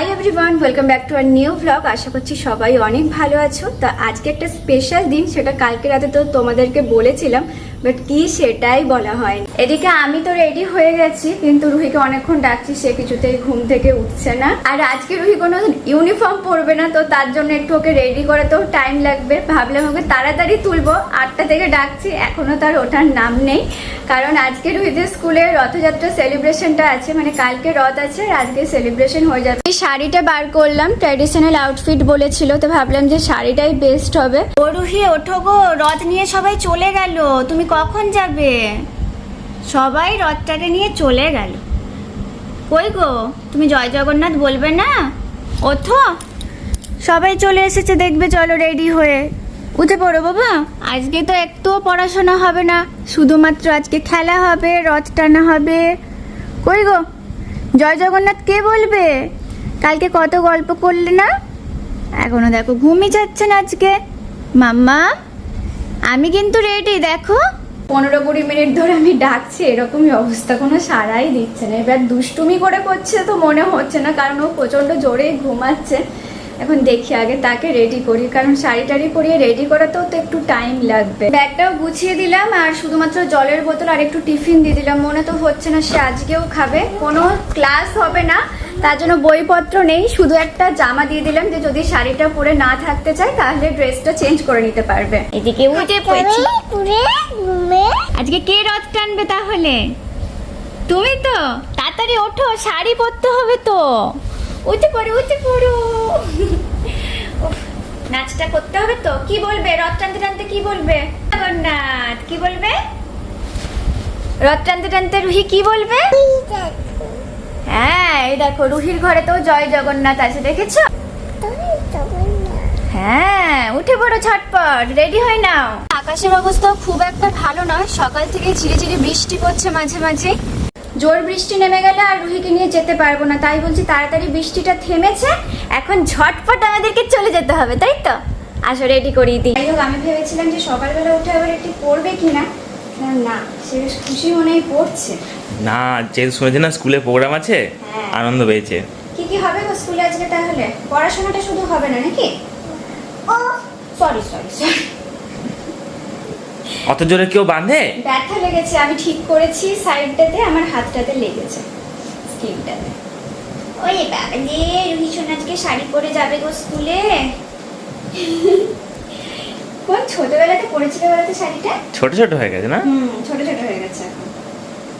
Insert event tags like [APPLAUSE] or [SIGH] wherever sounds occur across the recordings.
Hi everyone welcome back to our new blog আশা করছি সবাই অনেক ভালো আছো। তা আজকে একটা স্পেশাল দিন, সেটা কালকে রাতে তো তোমাদেরকে বলেছিলাম। বাট কি সেটাই বলা হয়নি। এদিকে আমি তো রেডি হয়ে গেছি, কিন্তু রুহিকে অনেকক্ষণ ডাকছি, সে কিছুতেই ঘুম থেকে উঠছে না। আর আজকে রুহি কোনো ইউনিফর্ম পরবে না, তো তার জন্য একটু ওকে রেডি করে তো টাইম লাগবে। ভাবলাম ওকে তাড়াতাড়ি তুলবো, আটটা থেকে ডাকছি, এখনও তার ওঠার নাম নেই। কারণ আজকে রুহিদের স্কুলে রথযাত্রা সেলিব্রেশনটা আছে মানে কালকে রথ আছে, আর আজকে সেলিব্রেশন হয়ে যাবে। এই শাড়িটা বার করলাম ট্র্যাডিশনাল আউটফিট বলেছিল, তো ভাবলাম যে শাড়িটাই বেস্ট হবে। ও রুহি, ওঠো গো, রথ নিয়ে সবাই চলে গেল। তুমি কখন যাবে? সবাই রথটাকে নিয়ে চলে গেল। কই গো, তুমি জয় জগন্নাথ বলবে না? ওঠো। সবাই চলে এসেছে, দেখবে চলো রেডি হয়ে। উঠে পড়ো বাবা। আজকে তো একটুও পড়াশোনা হবে না, শুধুমাত্র আজকে খেলা হবে, রথ টানা হবে। কই গো, জয় জগন্নাথ কে বলবে? কালকে কত গল্প করলে না? এখনও দেখো, ঘুমই যাচ্ছে না আজকে। মাম্মা, আমি কিন্তু রেডি দেখো। পনেরো কুড়ি মিনিট ধরে আমি ডাকছি, এরকমই অবস্থা, কোনো সারাই দিচ্ছে না। এবার দুষ্টুমি করে করছে তো মনে হচ্ছে না, কারণ ও প্রচণ্ড জোরেই ঘুমাচ্ছে। এখন দেখি আগে তাকে রেডি করি, কারণ শাড়ি টাড়ি পরিয়ে রেডি করাতেও তো একটু টাইম লাগবে। ব্যাগটাও গুছিয়ে দিলাম, আর শুধুমাত্র জলের বোতল আর একটু টিফিন দিয়ে দিলাম। মনে তো হচ্ছে না সে আজকেও খাবে। কোনো ক্লাস হবে না। তার জন্য বইপত্র নেই শুধু একটা জামা দিয়ে দিলাম যে যদি শাড়িটা পরে না থাকতে চায় তাহলে ড্রেসটা চেঞ্জ করে নিতে পারবে। এদিকে উঠে পড়েছি। আজকে কে রথ টানবে তাহলে? তুমি তো? তাড়াতাড়ি ওঠো শাড়ি পরতে হবে তো। উঠে পড়ো উঠে পড়ো। উফ, নাচটা করতে হবে তো। কি বলবে? রথ টানতে টানতে কি বলবে? জগন্নাথ কি বলবে? রথ টানতে টানতে রুহি কি বলবে? হ্যাঁ এই দেখো রুহির ঘরে তো জয় জগন্নাথ আছে দেখেছ? হ্যাঁ উঠে পড়ো ঝটপট রেডি হয়ে নাও। আকাশের অবস্থা খুব একটা ভালো নয় সকাল থেকে ঝিরিঝিরি বৃষ্টি পড়ছে মাঝে মাঝে। জোর বৃষ্টি নেমে গেলে আর রুহিকে নিয়ে যেতে পারব না তাই বলছি তাড়াতাড়ি বৃষ্টিটা থেমেছে এখন ঝটপট আমাদেরকে চলে যেতে হবে তাই তো? আসো রেডি করিয়ে দিই। যাই হোক আমি ভেবেছিলাম যে সকালবেলা উঠে আবার একটু পড়বে কিনা না সে বেশ খুশি মনেই পড়ছে। না শুনেছি না স্কুলে প্রোগ্রাম আছে হ্যাঁ। আনন্দ পেয়েছে। কি কি হবে গো স্কুলে আজকে তাহলে? পড়াশোনাটা শুধু হবে না নাকি? ও সরি সরি সরি অত জোরে কেউ বাঁধে? ব্যথা লেগেছে আমি ঠিক করেছি সাইডটাতে আমার হাতটাতে লেগেছে স্কিনটাতে। ওই বাবা রে রুহি সোনা আজকে শাড়ি পরে যাবে গো স্কুলে। কোন ছোটবেলাতে পরেছিলে বেলাতে শাড়িটা? ছোট ছোট হয়ে গেছে না? হুম ছোট ছোট হয়ে গেছে এখন।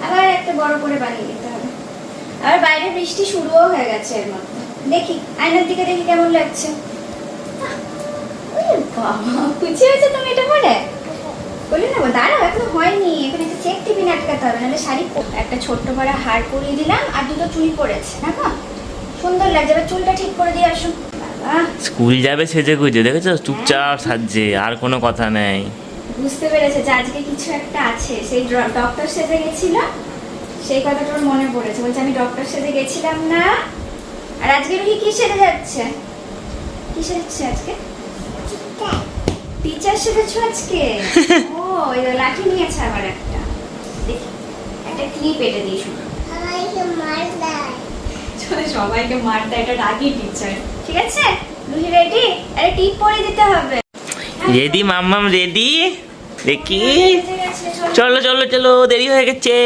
আবার একটা বড় করে বানিয়ে দিতে হবে। আবার বাইরে বৃষ্টি শুরুও হয়ে গেছে এর মধ্যে। দেখি আয়নার দিকে দেখি কেমন লাগছে। কুচি হয়েছে তুমি এটা পরে বলি না দাঁড়াও এখনও হয়নি। এখানে একটা চেক টিফিন আটকাতে হবে নাহলে শাড়ি একটা ছোট্ট করে হার পরিয়ে দিলাম আর দুটো চুল পড়েছে না গো? সুন্দর লাগছে এবার চুলটা ঠিক করে দিয়ে আসুন। স্কুল যাবে সেজে গুজে দেখেছ? চুপচাপ সাজছে আর কোনো কথা নেই। বুঝতে পেরেছে যে আজকে কিছু একটা আছে। সেই ডক্টর সেজে গেছিল সেই কথাটা ওর মনে পড়েছে। বলছে আমি ডক্টর সেজে গেছিলাম না। আর আজকে রুহি কি সেজে যাচ্ছে? কি সেজেছে আজকে? টিচার সেজেছো আজকে? [LAUGHS] ও এই যে লাঠি নিয়েছে আবার একটা। দেখি একটা ক্লিপ এটে দিই শুধু চলে সবাইকে মারতে এটা রাগি টিচার ঠিক আছে? রুহি রেডি? আরে টিপ পরে দিতে হবে। রেডি মাম্মাম রেডি? দেখি। চলো। চলো চলো চলো দেরি হয়ে গেছে।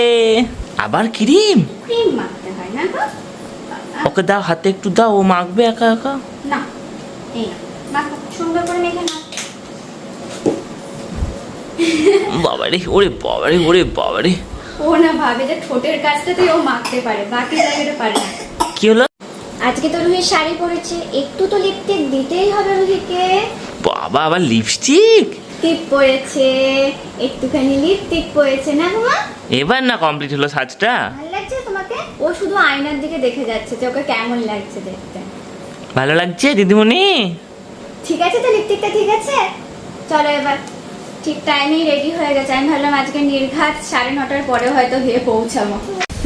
আবার ক্রিম? ক্রিম মাখতে হয় না গো। ওকে দাও হাতে একটু দাও ও মাখবে একা একা? না এই না। মাখো সুন্দর করে মেখে নাও। বাবারে ওরে বাবারে ওরে বাবারে। ও না ভাবে যে ঠোঁটের কাজটাতেই ও মাখতে পারে বাকি জায়গাটা পারে না। কি হলো? আজকে তো রুহি শাড়ি পরেছে একটু তো লিপস্টিক দিতেই হবে রুহিকে। বাবা আবার লিপস্টিক টিপ পরেছে একটুখানি লিপস্টিক পরেছে না তোমার এবার না কমপ্লিট হলো সাজটা? ভালো লাগছে তোমাকে? ও শুধু আয়নার দিকে দেখে যাচ্ছে যে ওকে কেমন লাগছে দেখতে। ভালো লাগছে দিদিমণি? ঠিক আছে তো লিপস্টিকটা ঠিক আছে? চলো এবার ঠিক টাইমেই রেডি হয়ে গেছে। আমি ভাবলাম আজকে নির্ঘাত সাড়ে নটার পরে হয়তো হয়ে পৌঁছাবো।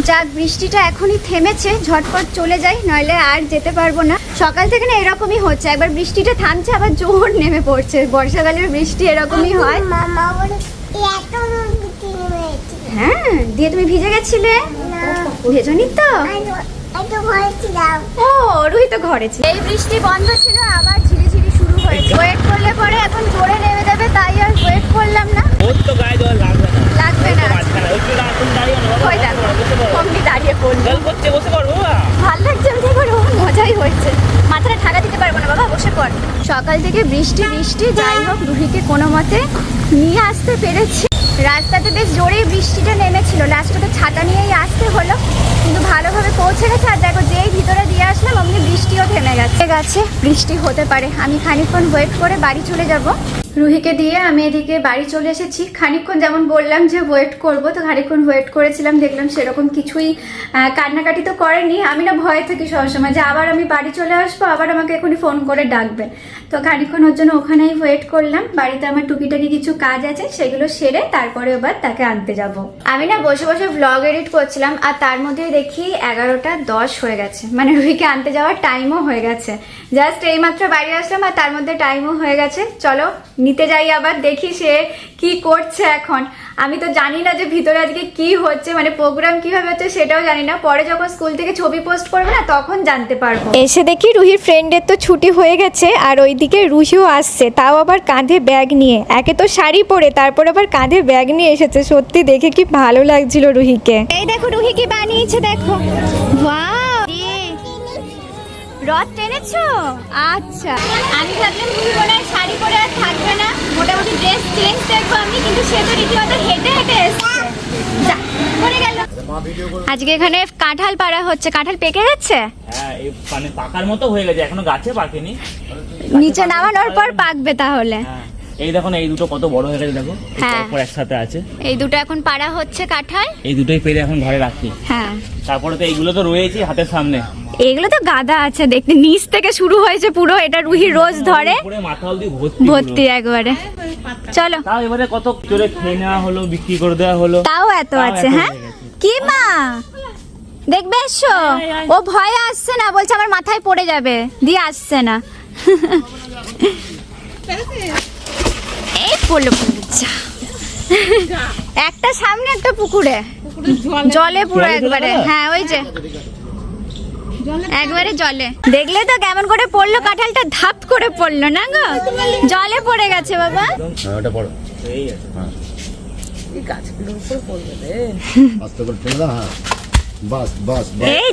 যাক বৃষ্টিটা এখনই থেমেছে ঝটপট চলে যাই নইলে আর যেতে পারব না। সকাল থেকে না এরকমই হচ্ছে একবার বৃষ্টিটা থামছে আবার জোর নেমে পড়ছে। বর্ষাকালের বৃষ্টি এরকমই হয়। বৃষ্টি নেমেছে হ্যাঁ দিয়ে তুমি ভিজে গেছিলে? না। ভেজনি তো? ও তো ঘরে ছিল। এই বৃষ্টি বন্ধ ছিল আবার ঝিরিঝিরি শুরু হয়েছে। ওয়েট করলে পরে এখন জোরে নেমে যাবে তাই আর ওয়েট করলাম না। ওর তো গায়ে জল লাগবে। না লাগবে না। অমনি দাঁড়িয়ে পড়ল। ভালো লাগছে আমি মজাই মাথাটা দিতে পারব না বাবা বসে পড়। সকাল থেকে বৃষ্টি বৃষ্টি যাই হোক রুহিকে কোনো মতে নিয়ে আসতে পেরেছি। রাস্তাতে বেশ জোরেই বৃষ্টিটা নেমেছিল। লাস্টে তো ছাতা নিয়েই আসতে হলো। কিন্তু ভালোভাবে পৌঁছে গেছে। আর দেখো যেই ভিতরে দিয়ে আসলাম অমনি বৃষ্টিও থেমে গেছে। গেছে। বৃষ্টি হতে পারে। আমি খানিকক্ষণ ওয়েট করে বাড়ি চলে যাব। রুহিকে দিয়ে আমি এদিকে বাড়ি চলে এসেছি। খানিকক্ষণ যেমন বললাম যে ওয়েট করব তো খানিকক্ষণ ওয়েট করেছিলাম দেখলাম সেরকম কিছুই কান্নাকাটি তো করেনি। আমি না ভয়ে থাকি সবসময় যে আবার আমি বাড়ি চলে আসব আবার আমাকে এখনই ফোন করে ডাকবে। তো খানিকক্ষণ ওর জন্য ওখানেই ওয়েট করলাম। বাড়িতে আমার টুকিটাকি কিছু কাজ আছে সেগুলো সেরে তারপরে এবার তাকে আনতে যাব। আমি না বসে বসে ব্লগ এডিট করছিলাম আর তার মধ্যে দেখি এগারোটা দশ হয়ে গেছে। মানে রুহিকে আনতে যাওয়ার টাইমও হয়ে গেছে। জাস্ট এই মাত্র বাড়ি আসলাম আর তার মধ্যে টাইমও হয়ে গেছে। চলো, নিতে যাই আবার, দেখি সে কি করছে এখন। আমি তো জানি না যে ভিতরে আজকে কি হচ্ছে মানে প্রোগ্রাম কীভাবে হচ্ছে সেটাও জানি না। পরে যখন স্কুল থেকে ছবি পোস্ট করবে না তখন জানতে পারব। এসে দেখি রুহির ফ্রেন্ডের তো ছুটি হয়ে গেছে আর ওইদিকে রুহিও আসছে তাও আবার কাঁধে ব্যাগ নিয়ে। একে তো শাড়ি পরে তারপর আবার কাঁধে ব্যাগ নিয়ে এসেছে। সত্যি দেখে কি ভালো লাগছিল রুহিকে। এই দেখো রুহি কি বানিয়েছে দেখো। ওয়াও রথ টেনেছো? আচ্ছা। আমি ভাবলাম মনে হয় শাড়ি পরে আর থাকবে না। মোটামুটি ড্রেস চেঞ্জ আমি কিন্তু সে তো রীতিমতো হেঁটে হেঁটে এসছে। পড়ে গেল। আজকে এখানে কাঁঠাল পাড়া হচ্ছে। কাঁঠাল পেকে গেছে? হ্যাঁ মানে পাকার মতো হয়ে গেছে এখনও গাছে পাকেনি। নিচে নামানোর পর পাকবে তাহলে। হ্যাঁ এই দেখো এই দুটো কত বড় হয়ে গেছে দেখো। হ্যাঁ। পরপর একসাথে আছে। এই দুটো এখন পাড়া হচ্ছে কাঁঠাল। এই দুটোই পেরে এখন ঘরে রাখি। হ্যাঁ। তারপরে তো এইগুলো তো রয়েছে হাতের সামনে। এগুলো তো গাদা আছে দেখতে নিচ থেকে শুরু হয়েছে পুরো এটা রুহি রোজ ধরে। ভর্তি ভর্তি একবারে। চলো। তাও এবারে কত জোরে খেয়ে নেওয়া হলো বিক্রি করে দেওয়া হলো? তাও এত আছে হ্যাঁ? কি মা? দেখবে এসো? ও ভয়ে আসছে না বলছে আমার মাথায় পড়ে যাবে। দিয়ে আসছে না। এই পড়ল পড়ল। যা একটা সামনে একটা পুকুরে। জলে পুরো একবারে। হ্যাঁ ওই যে। একবারে জলে। দেখলে তো কেমন করে পড়ল কাঁঠালটা ধাপ করে পড়ল না গো? জলে পড়ে গেছে বাবা। ওটা এই হ্যাঁ। বাস বাস বাস। এই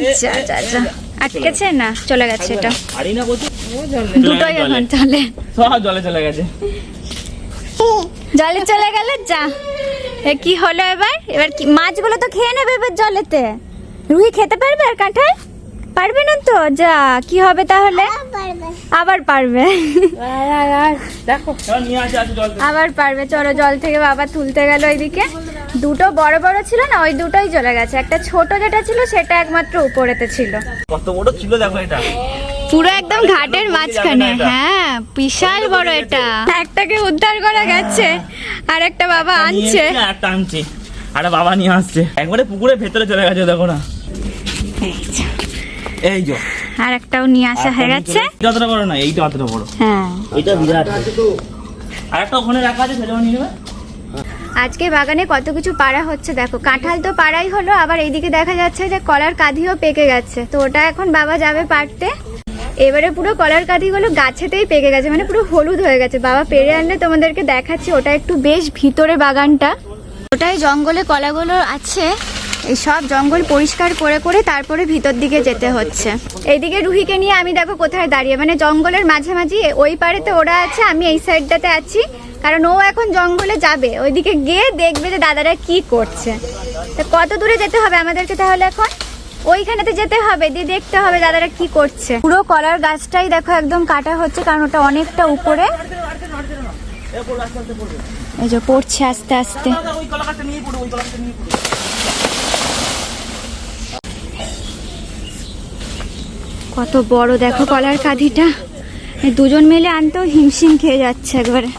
আটকেছে না চলে গেছে এটা। দুটোই এখন চলে। জলে চলে গেছে। জলে চলে গেল যা। এ কি হলো এবার? এবার মাছগুলো তো খেয়ে নেবে এবার জলেতে। রুহি খেতে পারবে আর কাঁঠাল? পারবে না তো? যা কি হবে তাহলে? আবার পারবে। চল নিয়ে আসে আছে জল আবার পারবে। চলো জল থেকে বাবা তুলতে গেল ওইদিকে দুটো বড় বড় ছিল না ওই দুটোই চলে গেছে। একটা ছোট যেটা ছিল সেটা একমাত্র উপরেতে ছিল। কত বড় ছিল দেখো এটা। পুরো একদম ঘাটের মাঝখানে। হ্যাঁ বিশাল বড় এটা। একটাকে উদ্ধার করা গেছে আর একটা বাবা আনছে। একটা আনছে। আরে বাবা নিয়ে আসছে। একবারে পুকুরের ভেতরে চলে গেছে দেখো না। এই যে। আর একটাও নিয়ে আসা হয়ে গেছে। এটা অতটা বড় না এইটা অতটা বড়। হ্যাঁ। এইটা বিরাট। আর একটা ওখানে রাখা আছে সেটাও নিয়ে নেবে আজকে বাগানে কত কিছু পাড়া হচ্ছে দেখো। কাঁঠাল তো পাড়াই হলো আবার এইদিকে দেখা যাচ্ছে যে কলার কাঁধিও পেকে গেছে। তো ওটা এখন বাবা যাবে পাড়তে। এবারে পুরো কলার কাঁধিগুলো গাছেতেই পেকে গেছে মানে পুরো হলুদ হয়ে গেছে। বাবা পেরে আনলে তোমাদেরকে দেখাচ্ছি ওটা একটু বেশ ভিতরে বাগানটা। ওটাই জঙ্গলে কলাগুলো আছে। এই সব জঙ্গল পরিষ্কার করে করে তারপরে ভিতর দিকে যেতে হচ্ছে। এইদিকে রুহিকে নিয়ে আমি দেখো কোথায় দাঁড়িয়ে। মানে জঙ্গলের মাঝামাঝি, ওই পারেতে ওরা আছে, আমি এই সাইডটাতে আছি। কারণ ও এখন জঙ্গলে যাবে। ওইদিকে গিয়ে দেখবে যে দাদারা কি করছে। তা কত দূরে যেতে হবে আমাদেরকে তাহলে এখন? ওইখানেতে যেতে হবে, দিয়ে দেখতে হবে দাদারা কি করছে। পুরো কলার গাছটাই দেখো একদম কাটা হচ্ছে, কারণ ওটা অনেকটা উপরে। এই যে পড়ছে আস্তে আস্তে ওই কলাকাটা নিয়ে পড়ো ওই কলাকাটা নিয়ে পড়ো কত বড় দেখো কলার কাঁধিটা দুজন মিলে আনতেও হিমশিম খেয়ে যাচ্ছে একবারে।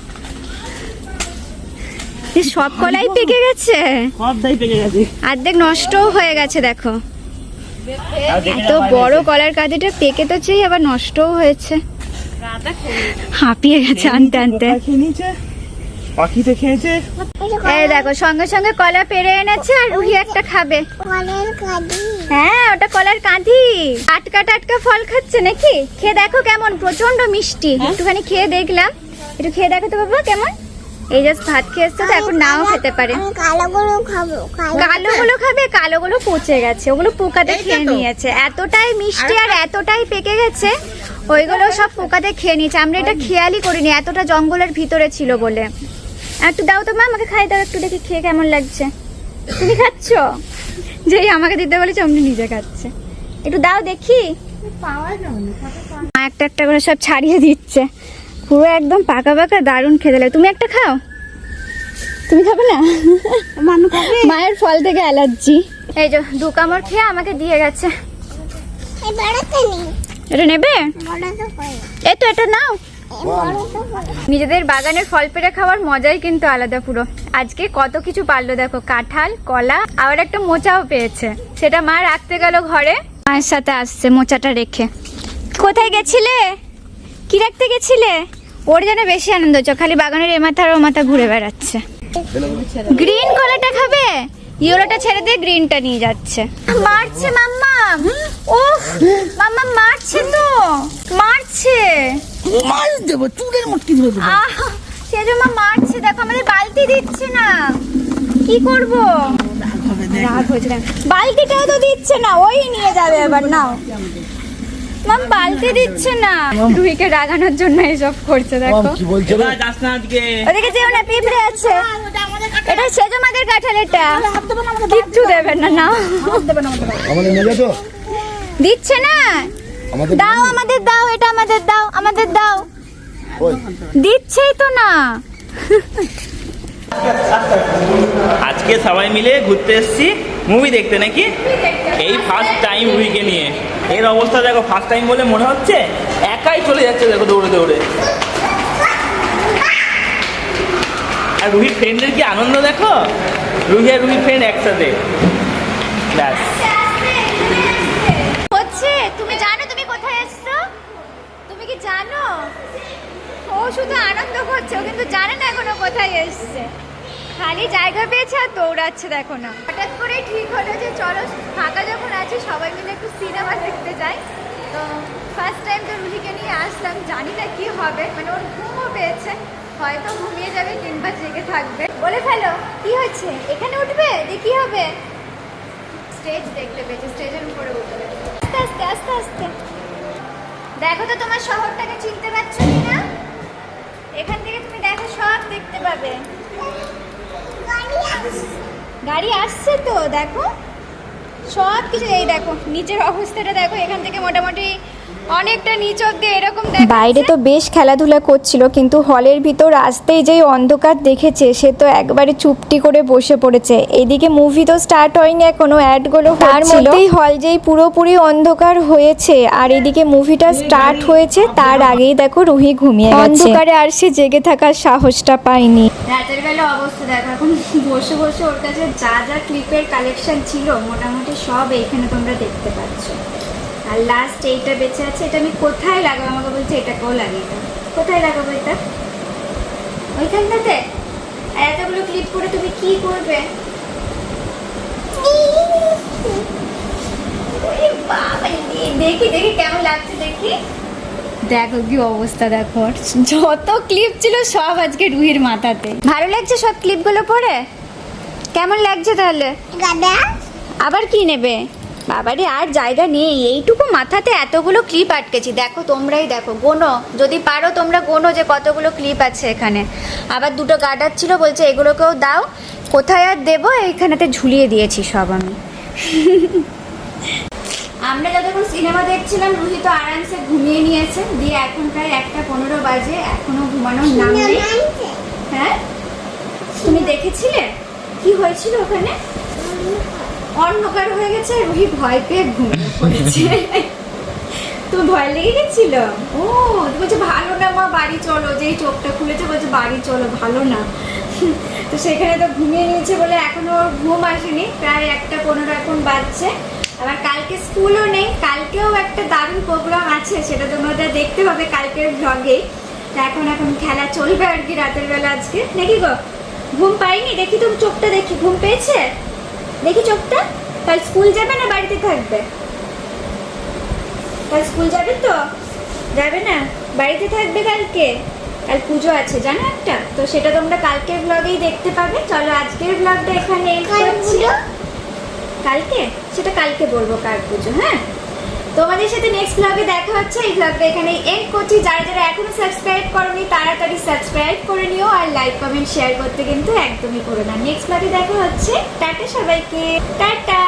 সব কলাই পেকে গেছে? সবটাই পেকে গেছে। অর্ধেক নষ্টও হয়ে গেছে দেখো। এত বড় কলার কাঁধিটা পেকে তো চাই আবার নষ্টও হয়েছে। হাঁপিয়ে গেছে আনতে আনতে। পাখিতে খেয়েছে? এই দেখো সঙ্গে সঙ্গে কলা পেরে এনেছে আর রুহি একটা খাবে। কলের কাদি। হ্যাঁ ওটা কলার কাঁধি। আটকা টাটকা ফল খাচ্ছে নাকি? খেয়ে দেখো কেমন প্রচণ্ড মিষ্টি। একটুখানি খেয়ে দেখলাম। একটু খেয়ে দেখো তো বাবা কেমন। এই জাস্ট ভাত খেয়ে এসছে তো এখন নাও খেতে পারে। কালোগুলো খাব কালো কালো গুলো খাবে কালো গুলো পচে গেছে। ওগুলো পোকাতে খেয়ে নিয়েছে। এতটাই মিষ্টি আর এতটাই পেকে গেছে ওইগুলো সব পোকাতে খেয়ে নিয়েছে। আমরা এটা খেয়ালই করিনি এতটা জঙ্গলের ভিতরে ছিল বলে। একটু দাও তো মা আমাকে খাই দাও একটু দেখি খেয়ে কেমন লাগছে। তুমি খাচ্ছ? যেই আমাকে দিতে বলেছে অমনি নিজে খাচ্ছে। একটু দাও দেখি। মা একটা একটা করে সব ছাড়িয়ে দিচ্ছে। পুরো একদম পাকা পাকা দারুণ খেতে লাগে। তুমি একটা খাও? তুমি খাবে না? মায়ের ফল থেকে অ্যালার্জি। এই যে দু কামড় খেয়ে আমাকে দিয়ে গেছে। এটা নেবে? এই তো এটা নাও। নিজেদের বাগানের ফল পেড়ে খাওয়ার মজাই কিন্তু আলাদা পুরো। আজকে কত কিছু পারল দেখো কাঁঠাল কলা আবার একটা মোচাও পেয়েছে। সেটা মা রাখতে গেল ঘরে। মায়ের সাথে আসছে মোচাটা রেখে। কোথায় গেছিলে? কি রাখতে গেছিলে? ওর যেন বেশি আনন্দ হচ্ছে খালি বাগানের এ মাথা আর ও মাথা ঘুরে বেড়াচ্ছে। গ্রিন কলাটা খাবে? ইয়েলোটা ছেড়ে দিয়ে গ্রিনটা নিয়ে যাচ্ছে। মারছে মাম্মা। ও মাম্মা মারছে তো। মারছে। মাছ দেবো চুলের মুটকি দেবো। আহ সেজমা মারছে দেখো আমাদের বালতি দিচ্ছে না। কি করব? রাগ হয়েছে দেখো। বালতিটাও তো দিচ্ছে না ওই নিয়ে যাবে এবার নাও। মাম বালতি দিচ্ছে না। রুহিকে রাগানোর জন্য এসব করছে দেখো। কি বলছে রে? যাস না আজকে। ওদিকে যেও না পিঁপড়ে আছে। এটা সেজমাদের কাঁঠাল এটা। কিচ্ছু দেবেন না না। আমাদের নেবে তো। দিচ্ছে না। দাও আমাদের দাও এটা আমাদের দাও আমাদের দাও। দিচ্ছেই তো না। আজকে সবাই মিলে ঘুরতে এসেছি। মুভি দেখতে নাকি? এই ফার্স্ট টাইম রুহিকে নিয়ে। এর অবস্থা দেখো ফার্স্ট টাইম বলে মনে হচ্ছে একাই চলে যাচ্ছে দেখো দৌড়ে দৌড়ে। আর রুহির ফ্রেন্ডের কি আনন্দ দেখো? রুহি আর রুহির ফ্রেন্ড একসাথে। ব্যাস। হচ্ছে, তুমি জানো তুমি কোথায় এসছো? তুমি কি জানো? ও শুধু আনন্দ করছে, ও কিন্তু জানে না এখনও কোথায় এসছে। খালি জায়গা পেয়েছে আর দৌড়াচ্ছে, দেখো না। হঠাৎ করে ঠিক হলো যে চলো, ফাঁকা যখন আছে, সবাই মিলে একটু সিনেমা দেখতে যাই। তো ফার্স্ট টাইম তো রুহিকে নিয়ে আসলাম, জানি না কি হবে মানে ওর ঘুমও পেয়েছে। হয়তো ঘুমিয়ে যাবে কিংবা জেগে থাকবে। বলে ফেলো, কি হচ্ছে? এখানে উঠবে? যে কি হবে? স্টেজ দেখতে পেয়েছে স্টেজের উপরে উঠবে। আস্তে আস্তে আস্তে আস্তে। দেখো তো তোমার শহরটাকে চিনতে পারছ কি না এখান থেকে তুমি দেখো, সব দেখতে পাবে। গাড়ি আসছে তো, দেখো। সব কিছু এই দেখো, নিচের অবস্থাটা দেখো, এখান থেকে মোটামুটি অনেকটা নিচ অব্দি এরকম। বাইরে তো বেশ খেলাধুলা করছিল কিন্তু হলের ভিতর আসতেই যেই অন্ধকার দেখেছে সে তো একবারে চুপটি করে বসে পড়েছে। এদিকে মুভি তো স্টার্ট হয়নি এখনও অ্যাডগুলো তার মধ্যেই হল যেই পুরোপুরি অন্ধকার হয়েছে আর এদিকে মুভিটা স্টার্ট হয়েছে তার আগেই দেখো রুহি ঘুমিয়ে গেছে। অন্ধকারে আর সে জেগে থাকার সাহসটা পায়নি। রাতের বেলা অবস্থা দেখো এখন বসে বসে ওর কাছে যা যা ক্লিপের কালেকশন ছিল মোটামুটি সব এইখানে তোমরা দেখতে পাচ্ছ। আর লাস্ট এইটা বেঁচে আছে এটা আমি কোথায় লাগাবো? আমাকে বলছে এটাকেও লাগিয়ে দাও। কোথায় লাগাবো এটা? ওইখানটাতে? আর এতগুলো ক্লিপ করে তুমি কি করবে? দেখি দেখি কেমন লাগছে দেখি। দেখো কি অবস্থা দেখো। যত ক্লিপ ছিল সব আজকে রুহির মাথাতে। ভালো লাগছে সব ক্লিপগুলো পরে কেমন লাগছে তাহলে? গাদা। আবার কি নেবে? বাবারে আর জায়গা নেই। এইটুকু মাথাতে এতগুলো ক্লিপ আটকেছি। দেখো তোমরাই দেখো। গোনো যদি পারো তোমরা গোনো যে কতগুলো ক্লিপ আছে এখানে। আবার দুটো গার্ডার ছিল বলছে এগুলোকেও দাও। কোথায় আর দেবো? এইখানেতে ঝুলিয়ে দিয়েছি সব আমি। [LAUGHS] আমরা যতক্ষণ সিনেমা দেখছিলাম রুহি তো আরামসে ঘুমিয়ে নিয়েছে। দিয়ে এখন প্রায় একটা পনেরো বাজে এখনও ঘুমানোর নাম নেই। হ্যাঁ? তুমি দেখেছিলে? কি হয়েছিল ওখানে? অন্ধকার হয়ে গেছে, রুহি ভয় পেয়ে ঘুমিয়ে পড়েছে। তো ভয় লেগে গেছিল? ও বলছে, ভালো না মা, বাড়ি চলো। যেই চোখটা খুলেছে, বলছে, বাড়ি চলো, ভালো না। তো সেখানে তো ঘুমিয়ে নিয়েছে বলে এখনও ঘুম আসেনি, প্রায় একটা পনেরো এখন বাজছে। আবার কালকে স্কুলও নেই, কালকেও একটা দারুণ প্রোগ্রাম আছে, সেটা তোমাদের দেখতে হবে কালকের ব্লগে তা এখন এখন খেলা চলবে আর কি রাতের বেলা আজকে। নাকি গো? ঘুম পাইনি? দেখি তো চোখটা দেখি, ঘুম পেয়েছে? দেখি চোখটা? কাল স্কুল যাবে না বাড়িতে থাকবে? কাল স্কুল যাবে তো? যাবে না? বাড়িতে থাকবে কালকে? কাল পুজো আছে জানো একটা? তো সেটা তোমরা কালকের ব্লগেই দেখতে পাবে। চলো আজকের ব্লগটা এখানে কালকে? সেটা কালকে বলব কার পুজো হ্যাঁ? তোমাদের সাথে নেক্সট ব্লগে দেখা হচ্ছে। এই ব্লগটা এখানে এন্ড করছি। যারা যারা এখনও সাবস্ক্রাইব করনি, তাড়াতাড়ি সাবস্ক্রাইব করে নিও আর লাইক কমেন্ট শেয়ার করতে কিন্তু একদমই করো না। নেক্সট ব্লগে দেখা হচ্ছে। টাটা সবাইকে। টাটা!